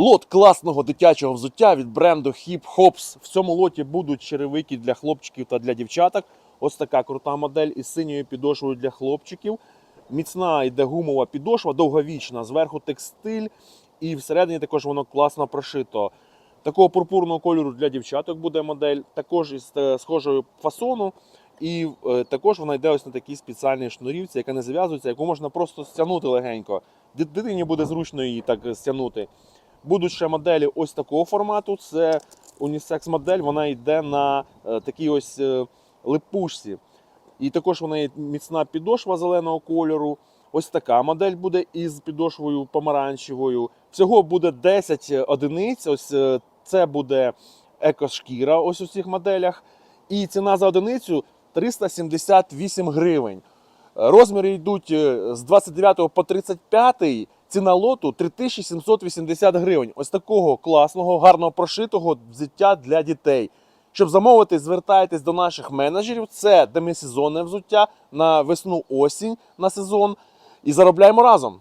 Лот класного дитячого взуття від бренду Hip Hops. В цьому лоті будуть черевики для хлопчиків та для дівчаток. Ось така крута модель із синьою підошвою для хлопчиків. Міцна йде гумова підошва, довговічна, зверху текстиль, і всередині також воно класно прошито. Такого пурпурного кольору для дівчаток буде модель, також із е, схожою фасону. І е, також вона йде ось на такій спеціальній шнурівці, яка не зав'язується, яку можна просто стягнути легенько. Дитині буде зручно її так е, стягнути. Будуть ще моделі ось такого формату. Це унісекс модель, вона йде на е, такій ось е, липушці. І також вона є міцна підошва зеленого кольору. Ось така модель буде із підошвою помаранчевою. Всього буде 10 одиниць. Ось е, це буде екошкіра ось у цих моделях. І ціна за одиницю 378 гривень. Розміри йдуть е, з 29 по 35. Ціна лоту 3780 гривень. Ось такого класного, гарно прошитого взуття для дітей. Щоб замовити, звертайтесь до наших менеджерів. Це демисезонне взуття на весну осінь на сезон. І заробляємо разом.